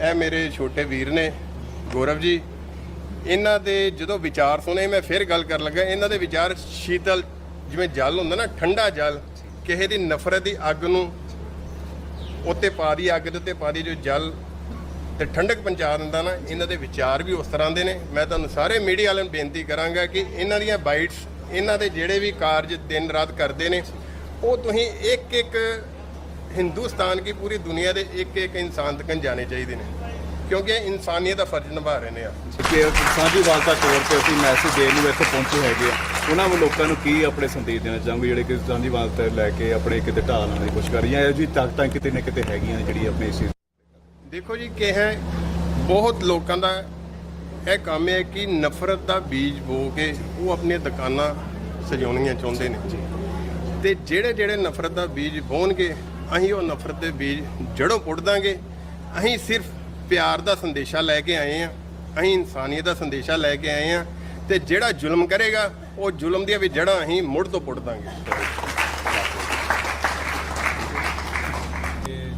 ਇਹ ਮੇਰੇ ਛੋਟੇ ਵੀਰ ਨੇ, ਗੌਰਵ ਜੀ। ਇਹਨਾਂ ਦੇ ਜਦੋਂ ਵਿਚਾਰ ਸੁਣੇ, ਮੈਂ ਫਿਰ ਗੱਲ ਕਰਨ ਲੱਗਾ। ਇਹਨਾਂ ਦੇ ਵਿਚਾਰ ਸ਼ੀਤਲ, ਜਿਵੇਂ ਜਲ ਹੁੰਦਾ ਨਾ, ਠੰਡਾ ਜਲ, ਕਿਸੇ ਦੀ ਨਫ਼ਰਤ ਦੀ ਅੱਗ ਨੂੰ ਉੱਤੇ ਪਾ ਦੀ, ਅੱਗ ਦੇ ਉੱਤੇ ਪਾ ਦੀ, ਜੋ ਜਲ ਤੇ ਠੰਡਕ ਪਹੁੰਚਾ ਦਿੰਦਾ ਨਾ, ਇਹਨਾਂ ਦੇ ਵਿਚਾਰ ਵੀ ਉਸ ਤਰ੍ਹਾਂ ਦੇ ਨੇ। ਮੈਂ ਤੁਹਾਨੂੰ ਸਾਰੇ ਮੀਡੀਆ ਵਾਲਿਆਂ ਨੂੰ ਬੇਨਤੀ ਕਰਾਂਗਾ ਕਿ ਇਹਨਾਂ ਦੀਆਂ ਬਾਈਟਸ, ਇਹਨਾਂ ਦੇ ਜਿਹੜੇ ਵੀ ਕਾਰਜ ਦਿਨ ਰਾਤ ਕਰਦੇ ਨੇ, ਉਹ ਤੁਸੀਂ ਇੱਕ ਇੱਕ ਹਿੰਦੁਸਤਾਨ ਕੀ ਪੂਰੀ ਦੁਨੀਆ ਦੇ ਇੱਕ ਇੱਕ ਇਨਸਾਨ ਤੱਕ ਜਾਣੇ ਚਾਹੀਦੇ ਨੇ। ਕਿਉਂਕਿ ਇਹ ਇਨਸਾਨੀਅਤ ਦਾ ਫਰਜ਼ ਨਿਭਾ ਰਹੇ ਨੇ ਆ ਕਿ ਸਾਂਝੀ ਵਾਲਤਾ ਤੌਰ ਤੇ ਅਸੀਂ ਮੈਸੇਜ ਦੇਣ ਨੂੰ ਇੱਥੇ ਪਹੁੰਚੇ ਹੈਗੇ ਆ। ਉਹਨਾਂ ਨੂੰ ਲੋਕਾਂ ਨੂੰ ਕੀ ਆਪਣੇ ਸੰਦੇਸ਼ ਦੇਣਾ ਚਾਹੋਗੇ ਜਿਹੜੇ ਕਿ ਸਾਂਝੀ ਵਾਲਤਾ ਲੈ ਕੇ ਆਪਣੇ ਕਿਤੇ ਢਾਲ ਲਾਉਣ ਦੀ ਕੋਸ਼ਿਸ਼ ਕਰ ਰਹੀਆਂ? ਇਹ ਜੀ ਤਾਕਤਾਂ ਕਿਤੇ ਨਾ ਕਿਤੇ ਹੈਗੀਆਂ ਜਿਹੜੀ ਆਪਣੇ ਇਸ ਦੇਖੋ ਜੀ ਕਿ ਹੈ ਬਹੁਤ ਲੋਕਾਂ ਦਾ ਇਹ ਕੰਮ ਹੈ ਕਿ ਨਫ਼ਰਤ ਦਾ ਬੀਜ ਬੋ ਕੇ ਉਹ ਆਪਣੀਆਂ ਦੁਕਾਨਾਂ ਸਜਾਉਣੀਆਂ ਚਾਹੁੰਦੇ ਨੇ। ਤੇ ਜਿਹੜੇ ਜਿਹੜੇ ਨਫ਼ਰਤ ਦਾ ਬੀਜ ਬੋਣਗੇ ਅਸੀਂ ਉਹ ਨਫ਼ਰਤ ਦੇ ਬੀਜ ਜੜੋਂ ਪੁੱਟ ਦਾਂਗੇ। ਅਸੀਂ ਸਿਰਫ ਪਿਆਰ ਦਾ ਸੰਦੇਸ਼ਾ ਲੈ ਕੇ ਆਏ ਆ ਅਸੀਂ ਇਨਸਾਨੀਅਤ ਦਾ ਸੰਦੇਸ਼ਾ ਲੈ ਕੇ ਆਏ ਆ ਤੇ ਜਿਹੜਾ ਜ਼ੁਲਮ ਕਰੇਗਾ ਉਹ ਜ਼ੁਲਮ ਦੀਆਂ ਵੀ ਜੜਾਂ ਅਸੀਂ ਮੁੜ ਤੋਂ ਪੁੱਟ ਦਾਂਗੇ।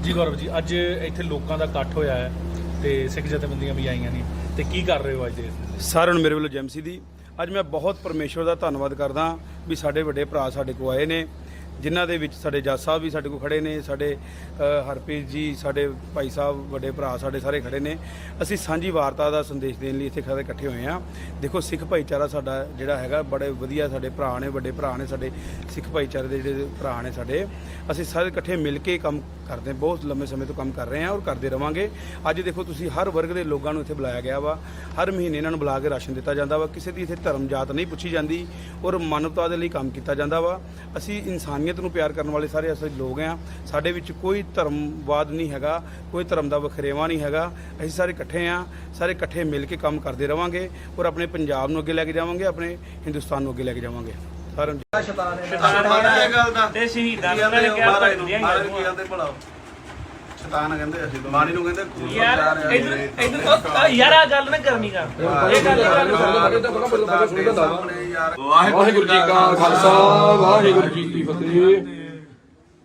ਜੀ ਗੌਰਵ ਜੀ ਅੱਜ ਇੱਥੇ ਲੋਕਾਂ ਦਾ ਇਕੱਠ ਹੋਇਆ ਹੈ ਤੇ ਸਿੱਖ ਜਥੇਬੰਦੀਆਂ ਵੀ ਆਈਆਂ ਨੇ। ਤੇ ਕੀ ਕਰ ਰਹੇ ਹੋ ਅੱਜ ਦੇ? ਸਾਰਿਆਂ ਨੂੰ ਮੇਰੇ ਵੱਲੋਂ ਜੈਮਸੀ ਦੀ ਅੱਜ ਮੈਂ ਬਹੁਤ ਪਰਮੇਸ਼ਵਰ ਦਾ ਧੰਨਵਾਦ ਕਰਦਾ ਵੀ ਸਾਡੇ ਵੱਡੇ ਭਰਾ ਸਾਡੇ ਕੋਲ ਆਏ ਨੇ। ਜਿਨ੍ਹਾਂ ਦੇ ਵਿੱਚ ਸਾਡੇ ਜੱਜ ਸਾਹਿਬ ਵੀ ਸਾਡੇ ਕੋਲ ਖੜੇ ਨੇ, ਸਾਡੇ ਹਰਪ੍ਰੀਤ ਜੀ, ਸਾਡੇ ਭਾਈ ਸਾਹਿਬ, ਵੱਡੇ ਭਰਾ ਸਾਡੇ ਸਾਰੇ ਖੜੇ ਨੇ। ਅਸੀਂ ਸਾਂਝੀ ਵਾਰਤਾ ਦਾ ਸੰਦੇਸ਼ ਦੇਣ ਲਈ ਇੱਥੇ ਖੜੇ ਇਕੱਠੇ ਹੋਏ ਆ ਦੇਖੋ, ਸਿੱਖ ਭਾਈਚਾਰਾ ਸਾਡਾ ਜਿਹੜਾ ਹੈਗਾ ਬੜੇ ਵਧੀਆ ਸਾਡੇ ਭਰਾ ਨੇ, ਵੱਡੇ ਭਰਾ ਨੇ ਸਾਡੇ ਸਿੱਖ ਭਾਈਚਾਰੇ ਦੇ ਜਿਹੜੇ ਭਰਾ ਨੇ ਸਾਡੇ। ਅਸੀਂ ਸਾਰੇ ਇਕੱਠੇ ਮਿਲ ਕੇ ਕੰਮ ਕਰਦੇ, ਬਹੁਤ ਲੰਮੇ ਸਮੇਂ ਤੋਂ ਕੰਮ ਕਰ ਰਹੇ ਹਾਂ ਔਰ ਕਰਦੇ ਰਵਾਂਗੇ। ਅੱਜ ਦੇਖੋ, ਤੁਸੀਂ ਹਰ ਵਰਗ ਦੇ ਲੋਕਾਂ ਨੂੰ ਇੱਥੇ ਬੁਲਾਇਆ ਗਿਆ ਵਾ। ਹਰ ਮਹੀਨੇ ਇਹਨਾਂ ਨੂੰ ਬੁਲਾ ਕੇ ਰਾਸ਼ਨ ਦਿੱਤਾ ਜਾਂਦਾ ਵਾ। ਕਿਸੇ ਦੀ ਇੱਥੇ ਧਰਮ ਜਾਤ ਨਹੀਂ ਪੁੱਛੀ ਜਾਂਦੀ ਔਰ ਮਾਨਵਤਾ ਦੇ ਲਈ ਕੰਮ ਕੀਤਾ ਜਾਂਦਾ ਵਾ। ਅਸੀਂ ਇਨਸਾਨੀਅਤ ਨੂੰ ਪਿਆਰ ਕਰਨ ਵਾਲੇ ਸਾਰੇ ਅਸੀਂ ਲੋਕ ਆ ਸਾਡੇ ਵਿੱਚ ਕੋਈ ਧਰਮਵਾਦ ਨਹੀਂ ਹੈਗਾ ਕੋਈ ਧਰਮ ਦਾ ਵਖਰੇਵਾ ਨਹੀਂ ਹੈਗਾ। ਅਸੀਂ ਸਾਰੇ ਇਕੱਠੇ ਆ ਸਾਰੇ ਇਕੱਠੇ ਮਿਲ ਕੇ ਕੰਮ ਕਰਦੇ ਰਵਾਂਗੇ ਔਰ ਆਪਣੇ ਪੰਜਾਬ ਨੂੰ ਅੱਗੇ ਲੈ ਕੇ ਜਾਵਾਂਗੇ ਆਪਣੇ ਹਿੰਦੁਸਤਾਨ ਨੂੰ ਅੱਗੇ ਲੈ ਕੇ ਜਾਵਾਂਗੇ। ਸਾਰਿਆਂ ਨੂੰ ਤੇ ਸ਼ਹੀਦਾਂ ਨੂੰ ਉਹਨਾਂ ਨੇ ਕਿਹਾ ਭਗਦੀਆਂ ਹੀ ਮਹਾਰਾਜ ਕੀ ਕਹਿੰਦੇ ਭਲਾ ਸ਼ੈਤਾਨ ਕਹਿੰਦੇ ਅਸੀਂ ਬਾਣੀ ਨੂੰ ਕਹਿੰਦੇ ਖੂਨ ਯਾਰ ਜਾ ਰਿਹਾ ਇਧਰ ਇਧਰ ਯਾਰ ਆ ਗੱਲ ਨਾ ਕਰਨੀ ਕਰ। ਇਹ ਗੱਲ ਵਾਹਿਗੁਰੂ ਜੀ ਕਾ ਖਾਲਸਾ ਵਾਹਿਗੁਰੂ ਜੀ ਕੀ ਫਤਿਹ।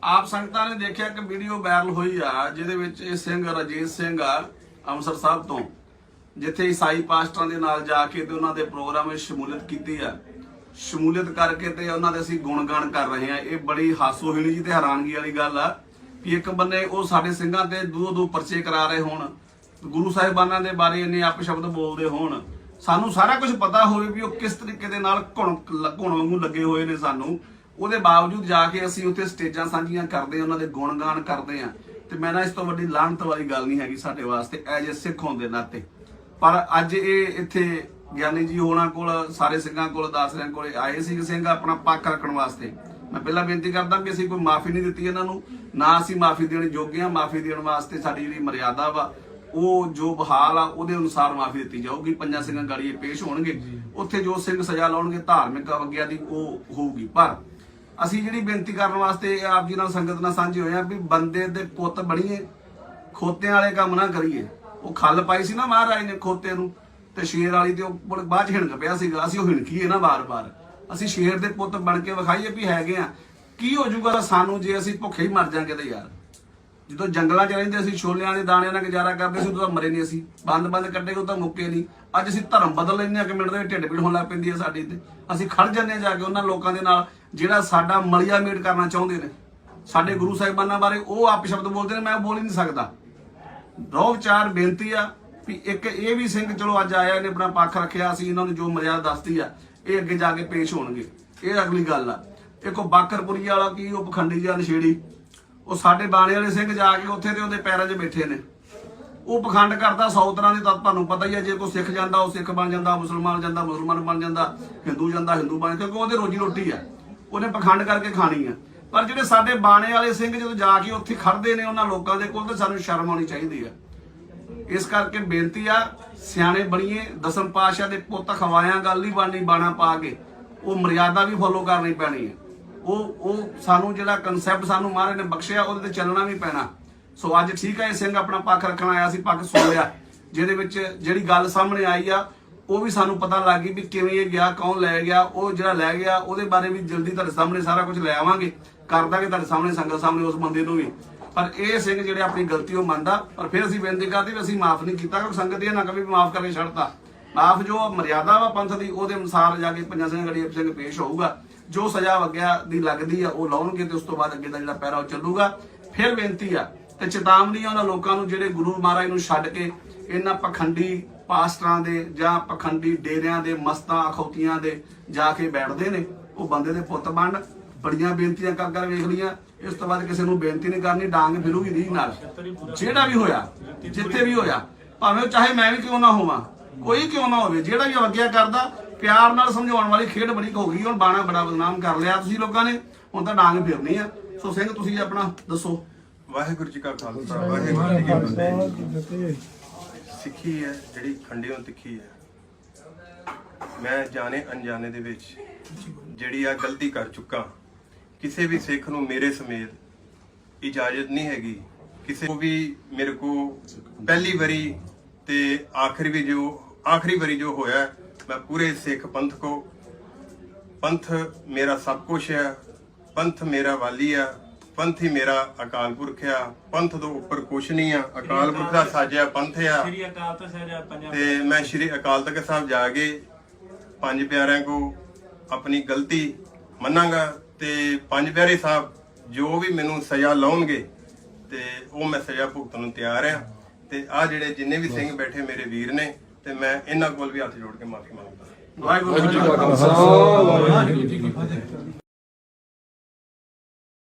ਆਪ ਸੰਗਤਾਂ ਨੇ ਦੇਖਿਆ ਕਿ ਵੀਡੀਓ ਵਾਇਰਲ ਹੋਈ ਆ ਜਿਹਦੇ ਵਿੱਚ ਇਹ ਸਿੰਘ ਰਜੀਤ ਸਿੰਘ ਆ ਅੰਮ੍ਰਿਤਸਰ ਸਾਹਿਬ ਤੋਂ ਜਿੱਥੇ ਈਸਾਈ ਪਾਸਟਰਾਂ ਦੇ ਨਾਲ ਜਾ ਕੇ ਤੇ ਉਹਨਾਂ ਦੇ ਪ੍ਰੋਗਰਾਮ ਵਿੱਚ ਸ਼ਮੂਲੀਅਤ ਕੀਤੀ ਆ। ਸ਼ਮੂਲੀਅਤ ਕਰਕੇ ਤੇ ਉਹਨਾਂ ਦੇ ਅਸੀਂ ਗੁਣਗਾਨ ਕਰ ਰਹੇ ਆ। ਇਹ ਬੜੀ ਹਾਸੋਹੀਣੀ ਜੀ ਤੇ ਹੈਰਾਨਗੀ ਵਾਲੀ ਗੱਲ ਆ। ਕਿ ਇੱਕ ਬੰਨੇ ਉਹ ਸਾਡੇ ਸਿੰਘਾਂ ਤੇ ਦੋ ਦੋ ਪਰਚੇ ਕਰਾ ਰਹੇ ਹੋਣ, ਗੁਰੂ ਸਾਹਿਬਾਨਾਂ ਦੇ ਬਾਰੇ ਇੰਨੇ ਅਪ ਬੋਲਦੇ ਹੋਣ, ਸਾਨੂੰ ਸਾਰਾ ਕੁਝ ਪਤਾ ਹੋਵੇ ਵੀ ਉਹ ਕਿਸ ਤਰੀਕੇ ਦੇ ਨਾਲ ਘੁਣ ਘੁਣ ਵਾਂਗੂ ਲੱਗੇ ਹੋਏ ਨੇ ਸਾਨੂੰ। ਉਹਦੇ ਬਾਵਜੂਦ ਜਾ ਕੇ ਅਸੀਂ ਉੱਥੇ ਸਟੇਜਾਂ ਸਾਂਝੀਆਂ ਕਰਦੇ ਉਹਨਾਂ ਦੇ ਗੁਣ ਗਾਣ ਕਰਦੇ ਹਾਂ। ਤੇ ਮੈਂ ਨਾ ਇਸ ਤੋਂ ਵੱਡੀ ਲਾਹਨਤ ਵਾਲੀ ਗੱਲ ਨਹੀਂ ਹੈਗੀ ਸਾਡੇ ਵਾਸਤੇ, ਐਜ ਏ ਸਿੱਖ ਹੋਣ ਦੇ ਨਾਤੇ। ਪਰ ਅੱਜ ਇਹ ਇੱਥੇ ਗਿਆਨੀ ਜੀ ਹੋਣਾ ਕੋਲ, ਸਾਰੇ ਸਿੰਘਾਂ ਕੋਲ ਦਾਸਰਿਆਂ ਕੋਲ ਆਏ ਸੀ, ਸਿੰਘ ਆਪਣਾ ਪੱਖ ਰੱਖਣ ਵਾਸਤੇ। ਮੈਂ ਪਹਿਲਾਂ ਬੇਨਤੀ ਕਰਦਾ ਕਿ ਅਸੀਂ ਕੋਈ ਮਾਫੀ ਨਹੀਂ ਦਿੱਤੀ ਇਹਨਾਂ ਨੂੰ। ਨਾ ਅਸੀਂ ਮਾਫੀ ਦੇਣ ਯੋਗ ਹਾਂ, ਮਾਫੀ ਦੇਣ ਵਾਸਤੇ ਸਾਡੀ ਜਿਹੜੀ ਮਰਿਆਦਾ ਵਾ, ਉਹ ਜੋ ਬਹਾਲ ਆ, ਉਹਦੇ ਅਨੁਸਾਰ ਮਾਫੀ ਦਿੱਤੀ ਜਾਊਗੀ। ਪੰਜਾਂ ਸਿੰਘਾਂ ਗਾੜੀ ਪੇਸ਼ ਹੋਣਗੇ। ਉੱਥੇ ਜੋ ਸਿੰਘ ਸਜ਼ਾ ਲਾਉਣਗੇ, ਧਾਰਮਿਕ ਅਵਗਿਆ ਦੀ ਉਹ ਹੋਊਗੀ। ਪਰ ਅਸੀਂ ਜਿਹੜੀ ਬੇਨਤੀ ਕਰਨ ਵਾਸਤੇ ਆਪ ਜੀ ਨਾਲ ਸੰਗਤ ਨਾਲ ਸਾਂਝੇ ਹੋਏ ਆ ਵੀ ਬੰਦੇ ਦੇ ਪੁੱਤ ਬਣੀਏ, ਖੋਤਿਆਂ ਵਾਲੇ ਕੰਮ ਨਾ ਕਰੀਏ। ਉਹ ਖੱਲ ਪਾਈ ਸੀ ਨਾ ਮਹਾਰਾਜ ਨੇ ਖੋਤੇ ਨੂੰ, ਤੇ ਸ਼ੇਰ ਵਾਲੀ ਤੇ ਉਹ ਬਾਅਦ ਚ ਹਿਣਕ ਪਿਆ ਸੀਗਾ। ਅਸੀਂ ਉਹ ਹਿਣਕੀਏ ਨਾ ਬਾਰ-ਬਾਰ ਅਸੀਂ ਸ਼ੇਰ ਦੇ ਪੁੱਤ ਬਣ ਕੇ ਵਿਖਾਈਏ ਵੀ ਹੈਗੇ ਆ। ਕੀ ਹੋ ਜਾਊਗਾ ਸਾਨੂੰ ਜੇ ਅਸੀਂ ਭੁੱਖੇ ਹੀ ਮਰ ਜਾਾਂਗੇ ਤੇ ਯਾਰ। ਜਦੋਂ ਜੰਗਲਾਂ 'ਚ ਰਹਿੰਦੇ ਅਸੀਂ, ਛੋਲਿਆਂ ਦੇ ਦਾਣਿਆਂ ਨਾਲ ਗੁਜ਼ਾਰਾ ਕਰਦੇ ਸੀ, ਉਦੋਂ ਤਾਂ ਮਰੇ ਨਹੀਂ ਅਸੀਂ। ਬੰਦ-ਬੰਦ ਕੱਢੇ ਉਹ ਤਾਂ ਮੁੱਕੇ ਨਹੀਂ। ਅੱਜ ਅਸੀਂ ਧਰਮ ਬਦਲ ਲੈਂਦੇ ਆ ਕਿ ਮਿੰਟ ਦੇ ਵਿੱਚ ਢਿੱਡ ਪੀੜ ਹੋਣ ਲੱਗ ਪੈਂਦੀ ਹੈ ਸਾਡੀ ਤੇ। ਅਸੀਂ ਖੜ ਜਾਂਦੇ ਆ ਜਾ ਕੇ ਉਹਨਾਂ ਲੋਕਾਂ ਦੇ ਨਾਲ, ਜਿਹੜਾ ਸਾਡਾ ਮਲਿਆ ਮੇਟ ਕਰਨਾ ਚਾਹੁੰਦੇ ਨੇ। ਸਾਡੇ ਗੁਰੂ ਸਾਹਿਬਾਨਾਂ ਬਾਰੇ ਉਹ ਆਪ ਸ਼ਬਦ ਬੋਲਦੇ ਨੇ, ਮੈਂ ਬੋਲ ਹੀ ਨਹੀਂ ਸਕਦਾ। ਦੋ ਵਿਚਾਰ ਬੇਨਤੀ ਆ ਵੀ ਇੱਕ ਇਹ ਵੀ ਸਿੰਘ, ਚਲੋ ਅੱਜ ਆਇਆ, ਇਹਨੇ ਆਪਣਾ ਪੱਖ ਰੱਖਿਆ, ਅਸੀਂ ਇਹਨਾਂ ਨੂੰ ਜੋ ਮਰਿਆਦਾ ਦੱਸਦੀ ਆ। ਇਹ ਅੱਗੇ ਜਾ ਕੇ ਪੇਸ਼ ਹੋਣਗੇ। ਇਹ ਅਗਲੀ ਗੱਲ ਆ। ਇੱਕ ਉਹ ਬਾਕਰਪੁਰੀ ਵਾਲਾ ਕੀ, ਉਹ ਪਖੰਡੀ ਜਿਹਾ ਨਸ਼ੇੜੀ। ਉਹ ਸਾਡੇ ਬਾਣੇ ਵਾਲੇ ਸਿੰਘ ਜਾ ਕੇ ਉੱਥੇ ਤੇ ਉਹਦੇ ਪੈਰਾਂ 'ਚ ਬੈਠੇ ਨੇ। ਉਹ ਪਖੰਡ ਕਰਦਾ ਸੌ ਤਰ੍ਹਾਂ ਦੇ ਤਾਂ ਤੁਹਾਨੂੰ ਪਤਾ ਹੀ ਹੈ ਜੇ ਕੋਈ ਸਿੱਖ ਜਾਂਦਾ, ਉਹ ਸਿੱਖ ਬਣ ਜਾਂਦਾ, ਮੁਸਲਮਾਨ ਜਾਂਦਾ, ਮੁਸਲਮਾਨ ਬਣ ਜਾਂਦਾ, ਹਿੰਦੂ ਜਾਂਦਾ, ਹਿੰਦੂ ਬਣ ਜਾਂਦਾ, ਕਿਉਂਕਿ ਉਹਦੇ ਰੋਜੀ ਰੋਟੀ ਆ। ਉਹਨੇ ਪਖੰਡ ਕਰਕੇ ਖਾਣੀ ਆ। ਪਰ ਜਿਹੜੇ ਸਾਡੇ ਬਾਣੇ ਵਾਲੇ ਸਿੰਘ ਜਦੋਂ ਜਾ ਕੇ ਉੱਥੇ ਖੜਦੇ ਨੇ, ਉਹਨਾਂ ਲੋਕਾਂ ਦੇ ਕੋਲ ਤਾਂ ਸਾਨੂੰ ਸ਼ਰਮ ਆਉਣੀ ਚਾਹੀਦੀ ਆ। ਇਸ ਕਰਕੇ ਬੇਨਤੀ ਆ, ਸਿਆਣੇ ਬਣੀਏ, ਦਸਮ ਪਾਤਸ਼ਾਹ ਦੇ ਪੁੱਤ ਖਵਾਇਆ, ਗੱਲ ਨਹੀਂ ਬਣਨੀ, ਬਾਣਾ ਪਾ ਕੇ। ਉਹ ਮਰਿਆਦਾ ਵੀ ਫੋਲੋ ਕਰਨੀ ਪੈਣੀ ਹੈ। ਉਹ ਉਹ ਸਾਨੂੰ ਜਿਹੜਾ ਕਨਸੈਪਟ ਸਾਨੂੰ ਮਹਾਰਾਜ ਨੇ ਬਖਸ਼ਿਆ, ਉਹਦੇ ਤੇ ਚੱਲਣਾ ਵੀ ਪੈਣਾ। ਸੋ ਅੱਜ ਠੀਕ ਹੈ ਸਿੰਘ ਆਪਣਾ ਪੱਖ ਰੱਖਣ ਆਇਆ ਸੀ, ਪੱਖ ਸੁਣ ਲਿਆ। ਜਿਹਦੇ ਵਿੱਚ ਜਿਹੜੀ ਗੱਲ ਸਾਹਮਣੇ ਆਈ ਆ, ਉਹ ਵੀ ਸਾਨੂੰ ਪਤਾ ਲੱਗ ਗਈ ਵੀ ਕਿਵੇਂ ਇਹ ਗਿਆ, ਕੌਣ ਲੈ ਗਿਆ, ਉਹ ਜਿਹੜਾ ਲੈ ਗਿਆ, ਉਹਦੇ ਬਾਰੇ ਵੀ ਜਲਦੀ ਤੁਹਾਡੇ ਸਾਹਮਣੇ ਸਾਰਾ ਕੁਝ ਲੈ ਆਵਾਂਗੇ। ਕਰ ਦਾਂਗੇ ਤੁਹਾਡੇ ਸਾਹਮਣੇ, ਸੰਗਤ ਸਾਹਮਣੇ, ਉਸ ਬੰਦੇ ਨੂੰ ਵੀ। ਪਰ ਇਹ ਸਿੰਘ ਜਿਹੜੇ ਆਪਣੀ ਗਲਤੀ ਉਹ ਮੰਨਦਾ, ਪਰ ਫਿਰ ਅਸੀਂ ਬੇਨਤੀ ਕਰਦੇ ਵੀ ਅਸੀਂ ਮਾਫ ਨਹੀਂ ਕੀਤਾ, ਕਿਉਂਕਿ ਸੰਗਤ ਇਹ ਨਾ ਕਵੇ ਵੀ ਮਾਫ ਕਰਕੇ ਛੱਡਤਾ। ਮਾਫ ਜੋ ਮਰਿਆਦਾ ਵਾ ਪੰਥ ਦੀ, ਉਹਦੇ ਅਨੁਸਾਰ ਜਾ ਕੇ ਪੰਜਾਂ ਸਿੰਘ ਗੜੀਪ ਸਿੰਘ ਪੇਸ਼ ਹੋਊਗਾ। ਜੋ ਸਜ਼ਾ ਵਗਿਆ ਦੀ ਲੱਗਦੀ ਆ, ਉਹ ਲਾਉਣਗੇ ਤੇ ਉਸ ਤੋਂ ਬਾਅਦ ਅੱਗੇ ਦਾ ਜਿਹੜਾ ਪੈਰਾ ਉਹ ਚੱਲੂਗਾ। ਫਿਰ ਬੇਨਤੀ ਆ, ਤੇ ਚੇਤਾਵਨੀ ਉਹਨਾਂ ਲੋਕਾਂ ਨੂੰ ਜਿਹੜੇ ਗੁਰੂ ਮਹਾਰਾਜ ਨੂੰ ਛੱਡ ਕੇ ਇਹਨਾਂ ਪਖੰਡੀ ਪਾਸਟਰਾਂ ਦੇ ਜਾਂ ਪਖੰਡੀ ਡੇਰਿਆਂ ਦੇ, ਮਸਤਾਂ ਅਖੌਤੀਆਂ ਦੇ ਜਾ ਕੇ ਬੈਠਦੇ ਨੇ, ਉਹ ਬੰਦੇ ਦੇ ਪੁੱਤ ਬਣ ਬੜੀਆਂ ਬੇਨਤੀਆਂ ਕਰ ਕਰ ਵੇਖ ਲਈਆਂ। ਇਸ ਤੋਂ ਬਾਅਦ ਕਿਸੇ ਨੂੰ ਬੇਨਤੀ ਨਹੀਂ ਕਰਨੀ ਡਾਂਗ ਫਿਰੂਗੀ ਰੀਝ ਨਾਲ। ਜਿਹੜਾ ਵੀ ਹੋਇਆ ਜਿੱਥੇ ਵੀ ਹੋਇਆ ਭਾਵੇਂ ਚਾਹੇ ਮੈਂ ਵੀ ਕਿਉਂ ਨਾ ਹੋਵਾਂ ਕੋਈ ਕਿਉਂ ਨਾ ਹੋਵੇ ਜਿਹੜਾ ਵੀ ਅਵੱਗਿਆ ਕਰਦਾ ਪਿਆਰ ਨਾਲ ਸਮਝਾਉਣ ਵਾਲੀ ਖੇਡ ਬੜੀ ਹੋ ਗਈ ਹੁਣ ਬਾਣਾ ਬੜਾ ਬਦਨਾਮ ਕਰ ਲਿਆ ਤੁਸੀਂ ਲੋਕਾਂ ਨੇ ਹੁਣ ਤਾਂ ਡਾਂਗ ਫਿਰਨੀ ਆ। ਸੋ ਸਿੰਘ ਤੁਸੀਂ ਆਪਣਾ ਦੱਸੋ। ਵਾਹਿਗੁਰੂ ਜੀ ਕਾ ਖਾਲਸਾ ਵਾਹਿਗੁਰੂ ਜੀ ਕੀ ਫਤਿਹ। ਸਿੱਖੀ ਹੈ ਜਿਹੜੀ ਖੰਡਿਓਂ ਤਿੱਖੀ ਹੈ। ਮੈਂ ਜਾਣੇ ਅਣਜਾਣੇ ਦੇ ਵਿੱਚ ਜਿਹੜੀ ਆ ਗਲਤੀ ਕਰ ਚੁੱਕਾ ਕਿਸੇ ਵੀ ਸਿੱਖ ਨੂੰ ਮੇਰੇ ਸਮੇਤ ਇਜਾਜ਼ਤ ਨਹੀਂ ਹੈਗੀ। ਕਿਸੇ ਨੂੰ ਵੀ ਮੇਰੇ ਕੋ ਪਹਿਲੀ ਵਾਰੀ ਤੇ ਆਖਰੀ ਵੀ ਜੋ ਆਖਰੀ ਵਾਰੀ ਜੋ ਹੋਇਆ ਮੈਂ ਪੂਰੇ ਸਿੱਖ ਪੰਥ ਕੋ। ਪੰਥ ਮੇਰਾ ਸਭ ਕੁਝ ਹੈ ਪੰਥ ਮੇਰਾ ਵਾਲੀ ਆ ਪੰਥ ਹੀ ਮੇਰਾ ਅਕਾਲ ਪੁਰਖ ਆ ਪੰਥ ਤੋਂ ਉੱਪਰ ਕੁਛ ਨਹੀਂ ਆ ਅਕਾਲ ਪੁਰਖ ਦਾ ਸਾਜਿਆ ਪੰਥ ਆ ਸ੍ਰੀ ਅਕਾਲ ਤਖਤ ਸਾਹਿਬ ਪੰਜਾਬ ਤੇ ਮੈਂ ਸ਼੍ਰੀ ਅਕਾਲ ਤਖਤ ਸਾਹਿਬ ਜਾ ਕੇ ਪੰਜ ਪਿਆਰਿਆਂ ਕੋ ਆਪਣੀ ਗਲਤੀ ਮੰਨਾਂਗਾ। ਤੇ ਪੰਜ ਪਿਆਰੇ ਸਾਹਿਬ ਜੋ ਵੀ ਮੈਨੂੰ ਸਜ਼ਾ ਲਾਉਣਗੇ ਤੇ ਉਹ ਮੈਂ ਸਜ਼ਾ ਭੁਗਤਣ ਨੂੰ ਤਿਆਰ ਆ ਤੇ ਆ ਜਿਹੜੇ ਜਿੰਨੇ ਵੀ ਸਿੰਘ ਬੈਠੇ ਮੇਰੇ ਵੀਰ ਨੇ ਤੇ ਮੈਂ ਇਹਨਾਂ ਕੋਲ ਵੀ ਹੱਥ ਜੋੜ ਕੇ ਮਾਫੀ ਮੰਗਦਾ ਵਾਹਿਗੁਰੂ ਜੀ ਕਾ ਵਾਹਿਗੁਰੂ ਜੀ ਕੀ ਫਤਿਹ।